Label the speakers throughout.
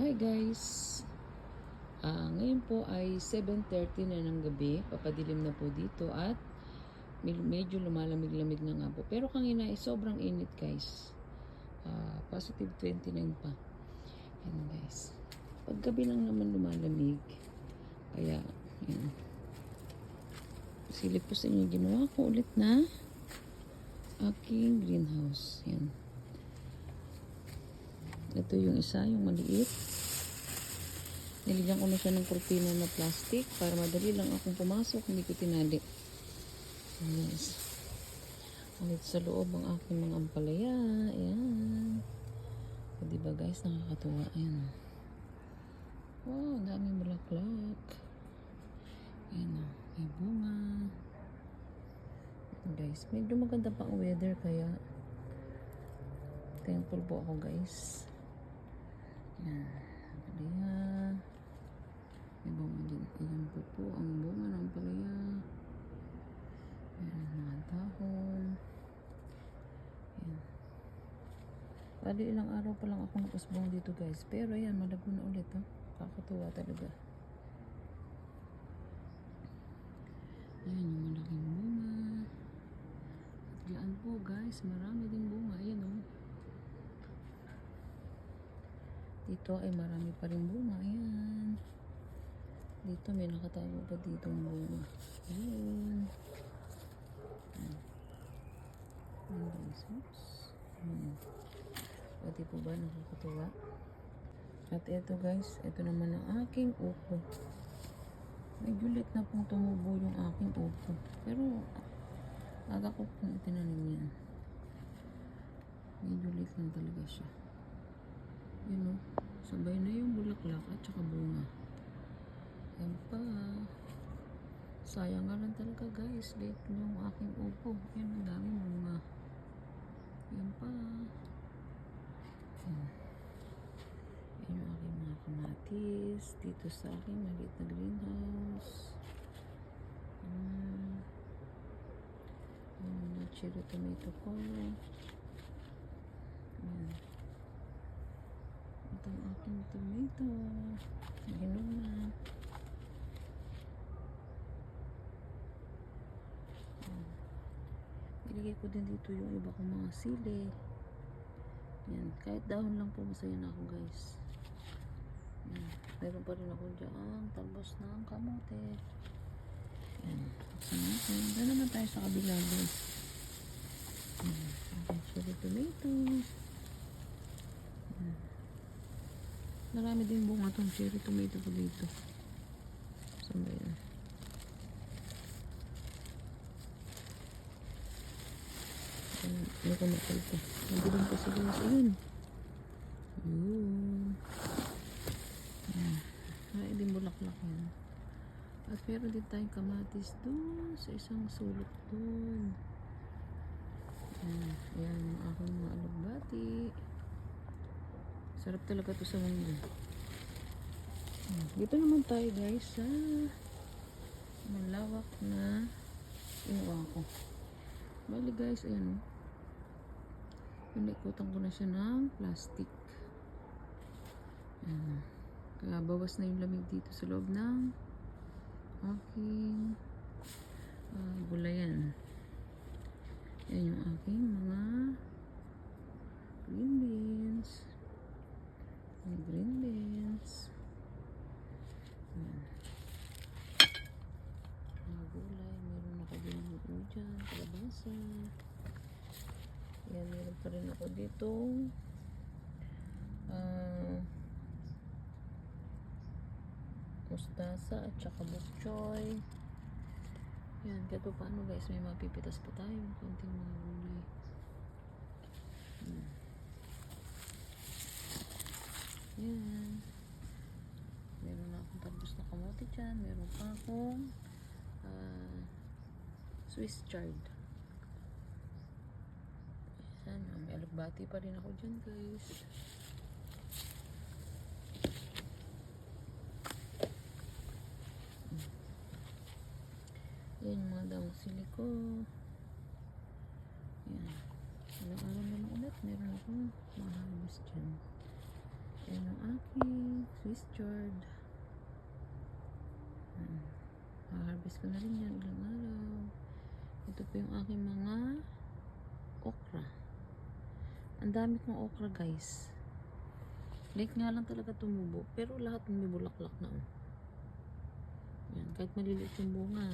Speaker 1: Hi guys! Ah, ngayon po ay 7.30 na ng gabi. Papadilim na po dito at med- medyo lumalamig-lamig na nga po. Pero kanina ay sobrang init guys. Ah, positive 29 pa. Yan guys. Paggabi lang naman lumalamig. Kaya, yan. Silip ko sa inyo, ginawa ko ulit na aking greenhouse. Yan. Ito yung isa, yung maliit. Nilagyan ko na siya ng kurtina na plastic para madali lang akong pumasok. Hindi ko tinali. Yes. Ulit sa loob ang aking mga ampalaya. Ayan. O, diba guys, nakakatuwa. Ayan. Wow, daming bulaklak. Ayan o, may bunga. Guys, medyo maganda pa ang weather kaya thankful po ako guys. Ayan. Palaya. Din. Ayan po po ang bunga ng palaya. Ayan, mga dahon. Ayan. Bali ilang araw pa lang ako nakasbong dito guys. Pero ayan, malago na ulit ha. Kakatuwa talaga. Ayan yung malaking bunga. At po guys, marami ding bunga. Ayan oh. Dito ay marami pa rin bunga. Ayan. Dito may nakatago pa dito ang bunga. Ayan. Ayan. Ayan. Ayan. Pati po ba nakakatuwa? At ito guys, ito naman ang aking upo. Medyo late na pong tumubo yung aking upo. Pero aga ko pong itinanim yan. Medyo late lang talaga siya. Yun o. Sabay na yung bulaklak at saka bunga. Yan pa. Sayang nga lang talaga guys. Late yung aking upo. Yan ang daming bunga. Yan pa. Yan. Yan yung aking mga kamatis. Dito sa aking maliit na greenhouse. Yan. Yan yung cherry tomato ko. Yan. Ito ang aking tomato. Yan. Ilagay ko din dito yung iba kong mga sili. Yan. Kahit dahon lang po masaya na ako guys. Yan. Meron pa rin ako dyan. Talbos ng kamote. Yan. Natin. Naman tayo sa kabila guys. Yan. Ating cherry tomato. Yan. Marami din bunga tong cherry tomato ko dito. Saan ba yan? Ayan, Hindi ko makita. Pa sila sa yun. Yun. Ayan. Ay, din bulaklak yan. At meron din tayong kamatis doon sa isang sulok doon. Ayan. Ayan ang aking mga alugbati. Sarap talaga to sa mundo. Ayan. Dito naman tayo guys sa malawak na inuwa ko. Bali guys, ayan o. Pinikutan ko na siya ng plastic. Ayan. Kaya bawas na yung lamig dito sa loob ng aking uh, gulayan. Yan yung aking mga green beans. Yung green beans. Ayan. Mga gulay. Meron ako din dito dyan. Kalabasa. Yan, meron pa rin ako dito. Ah... mustasa at saka bok choy. Yan, kahit pa paano guys, may mapipitas pa tayo. Konting mga gulay. Yan. Meron na akong talbos na kamote dyan. Meron pa akong Swiss chard. Yan, may alugbati pa rin ako dyan guys. Yan mga damang sili ko. Yan. Ilang araw na lang ulit. Meron akong mahabos dyan. Yan ang aking Richard. Hmm. harvest ko na rin yan ilang araw. Ito po yung aking mga okra. Ang dami kong okra guys. Late nga lang talaga tumubo. Pero lahat may bulaklak na oh. Yan, kahit maliliit yung bunga.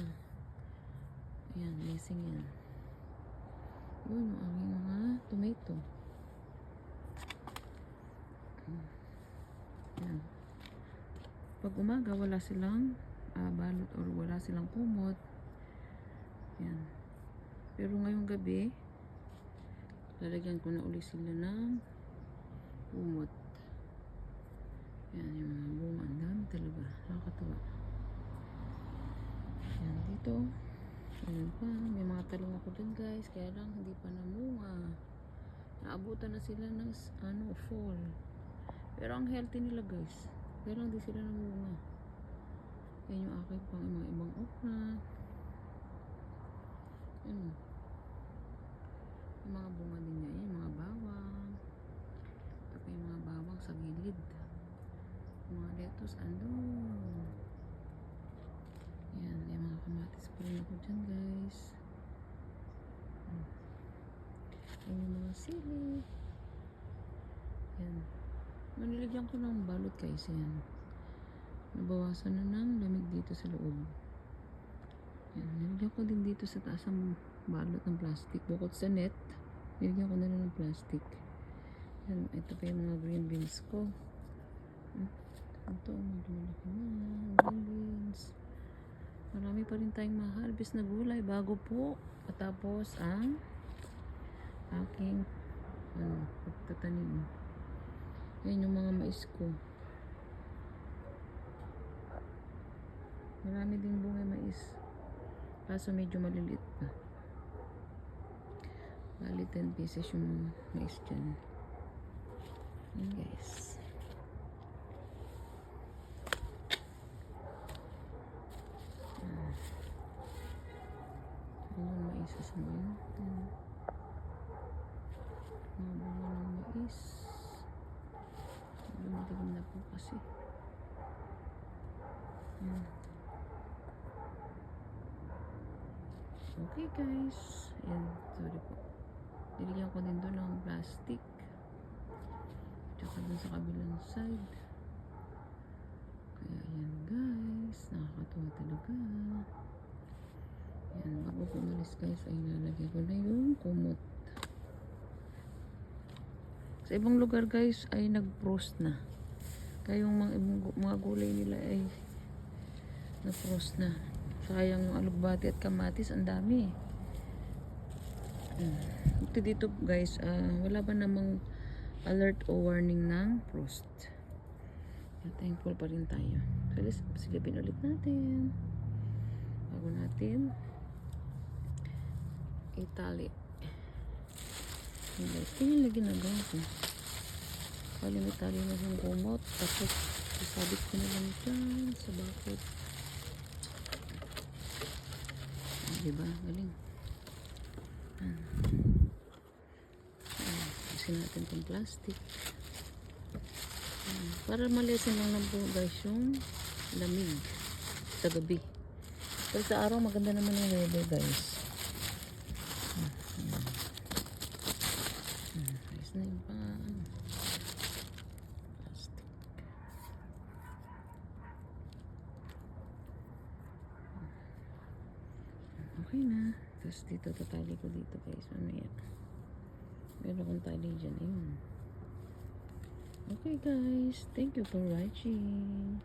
Speaker 1: Ayan, missing yan. Yun, yung aming mga tomato. Yan. Pag umaga, wala silang ah, balot or wala silang kumot. Yan. Pero ngayong gabi, lalagyan ko na uli sila ng kumot. Yan, yung mga bunga. Ang dami talaga. Nakakatawa. Yan, dito. Ayan pa. May mga talong ako dun guys. Kaya lang, hindi pa namunga. Naabutan na sila ng ano, fall. Pero ang healthy nila guys. Pero hindi sila namunga. Yan yung aking pang mga ibang okra. Yan. Yung mga bunga din niya. Yan, mga bawang. Ito pa yung mga bawang sa gilid. Yung mga lettuce, andun. Yan, may mga kamatis pa rin ako dyan guys. Hmm. Yan yung mga sili. Yan. Maniligyan ko ng balot guys. Yan. Nabawasan na ng lamig dito sa loob. Yan. Nilagyan ko din dito sa taas ang balot ng plastic. Bukod sa net, nilagyan ko na rin ng plastic. Yan. Ito pa yung mga green beans ko. Hmm. Ito, malaki na. Green beans. Marami pa rin tayong ma-harvest na gulay bago po matapos ang aking ano, pagtatanim. Yan yung mga mais ko. Marami din bunga mais. Kaso medyo maliliit pa. Bali 10 pieces yung mais dyan. Yan guys. Ano yung mais mo yun? Yan. Mga bunga ng mais. Dumating na po kasi. Yan. Okay guys. Ayan. Sorry po. Nilagyan ko din doon ng plastic. Tsaka dun sa kabilang side. Kaya ayan guys. Nakakatuwa talaga. Yan, bago ko umalis guys, ay nalagay ko na yung kumot. Sa ibang lugar guys, ay nag-frost na. Kaya yung mga, mga gulay nila ay na-frost na. Sayang yung alugbati at kamatis, ang dami. Hmm. Ito dito guys, ah, wala ba namang alert o warning ng frost. Kaya thankful pa rin tayo. So, let's silipin ulit natin. Bago natin itali. Hindi. Ito yung lagi ginagawa ko. Kali may tali na yung kumot. Tapos, isabit ko na lang dyan sa bakit. Diba? Galing. Ah. Kasi natin itong plastic. Para malisin lang lang po guys yung lamig sa gabi. Pero sa araw maganda naman yung weather guys. Ayos na yung pang ano, plastic. Okay na. Tapos dito, tatali ko dito guys. Mamaya. Meron akong tali dyan. Ayun. Okay guys. Thank you for watching.